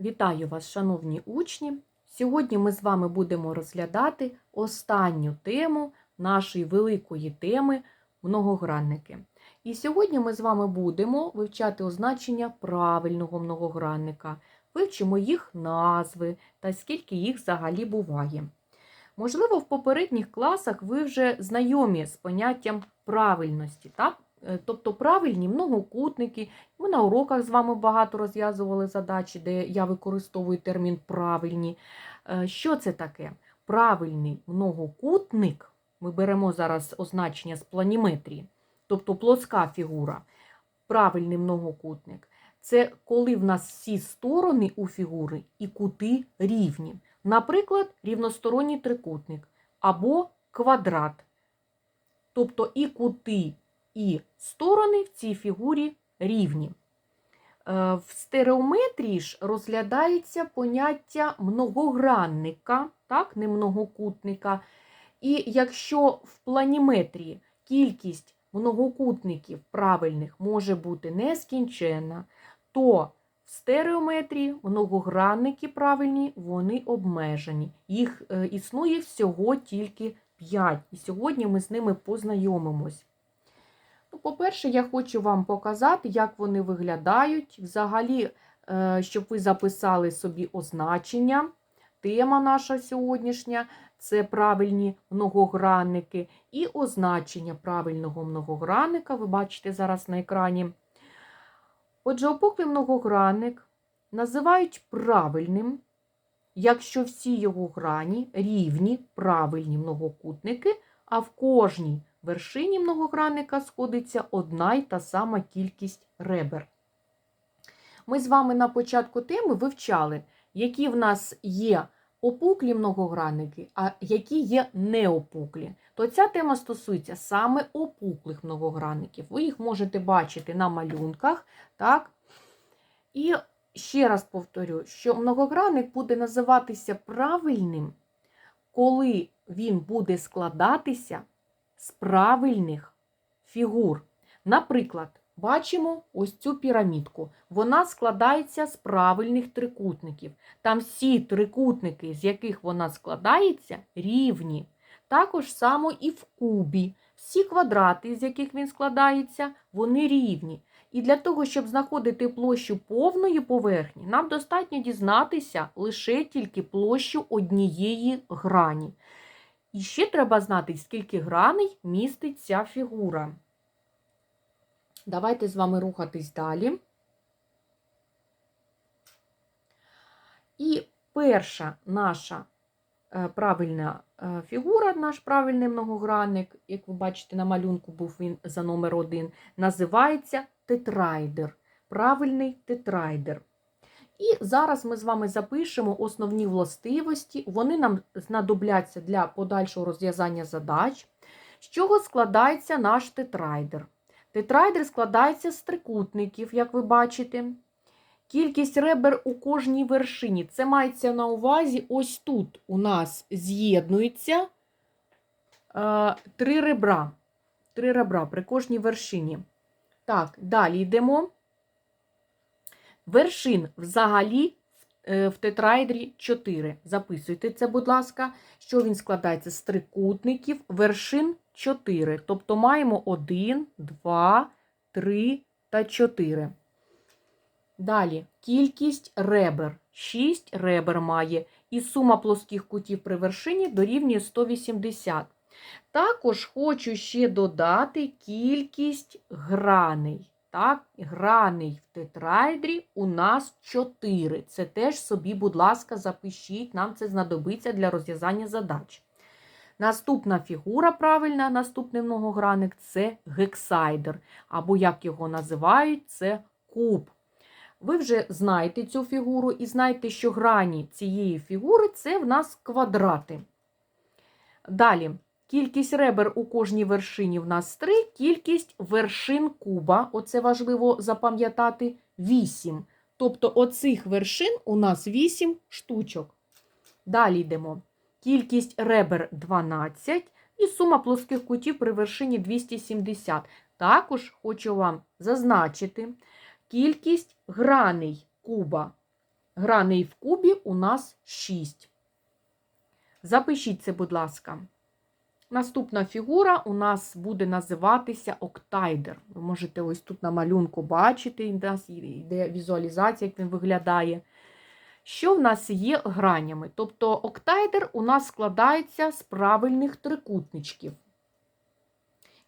Вітаю вас, шановні учні! Сьогодні ми з вами будемо розглядати останню тему нашої великої теми многогранники. І сьогодні ми з вами будемо вивчати означення правильного многогранника, вивчимо їх назви та скільки їх взагалі буває. Можливо, в попередніх класах ви вже знайомі з поняттям правильності, так? Е, тобто правильні многокутники. Ми на уроках з вами багато розв'язували задачі, де я використовую термін правильні. Е, Що це таке? Правильний многокутник. Ми беремо зараз означення з планіметрії, тобто плоска фігура. Правильний многокутник. Це коли в нас всі сторони у фігури і кути рівні. Наприклад, рівносторонній трикутник або квадрат. Тобто і кути, і сторони в цій фігурі рівні. Е, В стереометрії ж розглядається поняття многогранника, так, не многокутника. І якщо в планіметрії кількість многокутників правильних може бути нескінченна, то в стереометрії многогранники правильні, вони обмежені. Їх е, існує всього тільки 5. І сьогодні ми з ними познайомимось. Ну, По-перше, я хочу вам показати, як вони виглядають. Взагалі, е, щоб ви записали собі означення. Тема наша сьогоднішня це правильні многогранники. І означення правильного многогранника ви бачите зараз на екрані. Отже, опуклий многогранник називають правильним, якщо всі його грані рівні правильні многокутники, а в кожній вершині многогранника сходиться одна й та сама кількість ребер. Ми з вами на початку теми вивчали, які в нас є опуклі многогранники, а які є неопуклі. То ця тема стосується саме опуклих многогранників. Ви їх можете бачити на малюнках. так? І ще раз повторю, що многогранник буде називатися правильним, коли він буде складатися з правильних фігур. Наприклад, бачимо ось цю пірамідку. Вона складається з правильних трикутників. Там всі трикутники, з яких вона складається, рівні. Також само і в кубі. Всі квадрати, з яких він складається, вони рівні. І для того, щоб знаходити площу повної поверхні, нам достатньо дізнатися лише тільки площу однієї грані. І ще треба знати, скільки граней містить ця фігура. Давайте з вами рухатись далі. І перша наша е, правильна е, фігура, наш правильний многогранник, як ви бачите, на малюнку був він за номер один, називається тетрайдер. Правильний тетрайдер. І зараз ми з вами запишемо основні властивості. Вони нам знадобляться для подальшого розв'язання задач. З чого складається наш тетрайдер? Тетрайдер складається з трикутників, як ви бачите. Кількість ребер у кожній вершині. Це мається на увазі, ось тут у нас з'єднується е, три ребра. Три ребра при кожній вершині. Так, далі йдемо. Вершин взагалі в тетраедрі 4. Записуйте це, будь ласка, що він складається з трикутників, вершин 4. Тобто маємо 1, 2, 3 та 4. Далі кількість ребер. 6 ребер має. І сума плоских кутів при вершині дорівнює 180. Також хочу ще додати кількість граней. Так, граней в тетраедрі у нас 4. Це теж собі, будь ласка, запишіть, нам це знадобиться для розв'язання задач. Наступна фігура, правильна, наступний многогранник це гексайдер, або, як його називають, це куб. Ви вже знаєте цю фігуру і знаєте, що грані цієї фігури це в нас квадрати. Далі. Кількість ребер у кожній вершині в нас 3, кількість вершин куба, оце важливо запам'ятати, 8. Тобто оцих вершин у нас 8 штучок. Далі йдемо. Кількість ребер 12 і сума плоских кутів при вершині 270. Також хочу вам зазначити кількість граней куба граней в кубі у нас 6. Запишіть це, будь ласка. Наступна фігура у нас буде називатися октайдер. Ви можете ось тут на малюнку бачити, у нас йде візуалізація, як він виглядає. Що в нас є гранями? Тобто октайдер у нас складається з правильних трикутничків.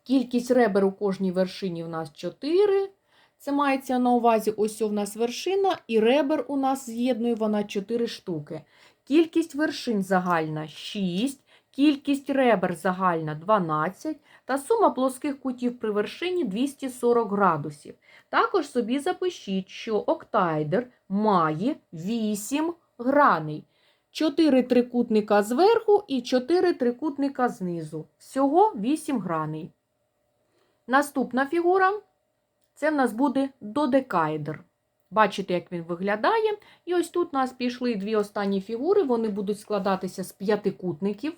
Кількість ребер у кожній вершині у нас 4. Це мається на увазі, ось у нас вершина, і ребер у нас з'єднує вона 4 штуки. Кількість вершин загальна 6, кількість ребер загальна 12, та сума плоских кутів при вершині 240 градусів. Також собі запишіть, що октайдер має 8 граней. 4 трикутника зверху і 4 трикутника знизу. Всього 8 граней. Наступна фігура це в нас буде додекаедр. Бачите, як він виглядає. І ось тут у нас пішли дві останні фігури, вони будуть складатися з п'ятикутників.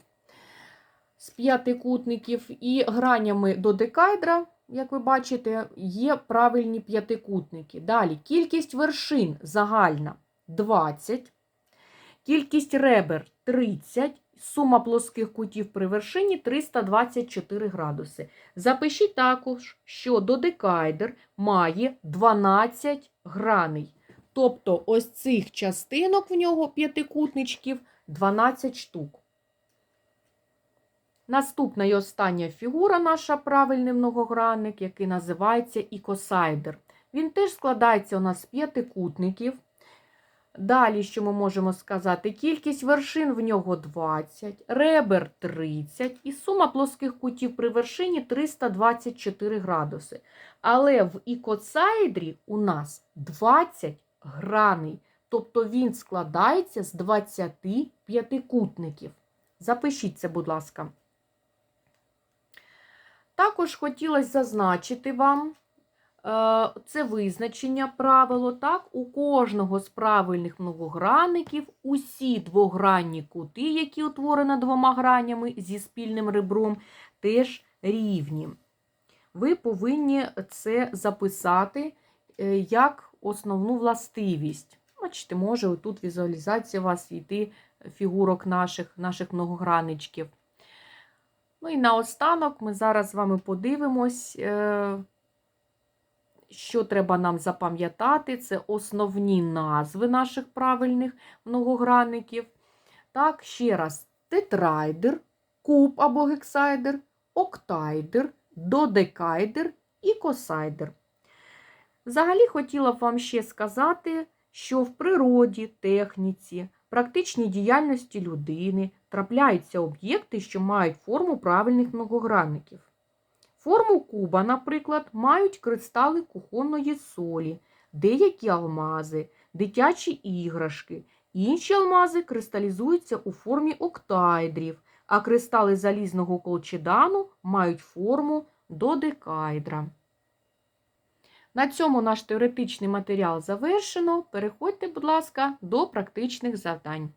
З п'ятикутників і гранями додекаедра, як ви бачите, є правильні п'ятикутники. Далі кількість вершин загальна 20, кількість ребер 30, сума плоских кутів при вершині 324 градуси. Запишіть також, що додекаедр має 12 граней. Тобто ось цих частинок в нього п'ятикутничків 12 штук. Наступна і остання фігура наша правильний многогранник, який називається ікосайдер. Він теж складається у нас з п'ятикутників. Далі, що ми можемо сказати, кількість вершин в нього 20, ребер 30 і сума плоских кутів при вершині 324 градуси. Але в ікоцайдрі у нас 20 граней, тобто він складається з 20 п'ятикутників. Запишіть це, будь ласка. Також хотілося зазначити вам, е, це визначення правило, так, у кожного з правильних многогранників усі двогранні кути, які утворені двома гранями зі спільним ребром, теж рівні. Ви повинні це записати е, як основну властивість. Бачите, може тут візуалізація у вас йти фігурок наших, наших многогранничків. Ну і наостанок ми зараз з вами подивимось, е, що треба нам запам'ятати. Це основні назви наших правильних многогранників. Так, ще раз, тетрайдер, куб або гексайдер, октайдер, додекайдер і косайдер. Взагалі хотіла б вам ще сказати, що в природі, техніці, практичній діяльності людини трапляються об'єкти, що мають форму правильних многогранників. Форму куба, наприклад, мають кристали кухонної солі, деякі алмази, дитячі іграшки. Інші алмази кристалізуються у формі октайдрів, а кристали залізного колчедану мають форму додекайдра. На цьому наш теоретичний матеріал завершено. Переходьте, будь ласка, до практичних завдань.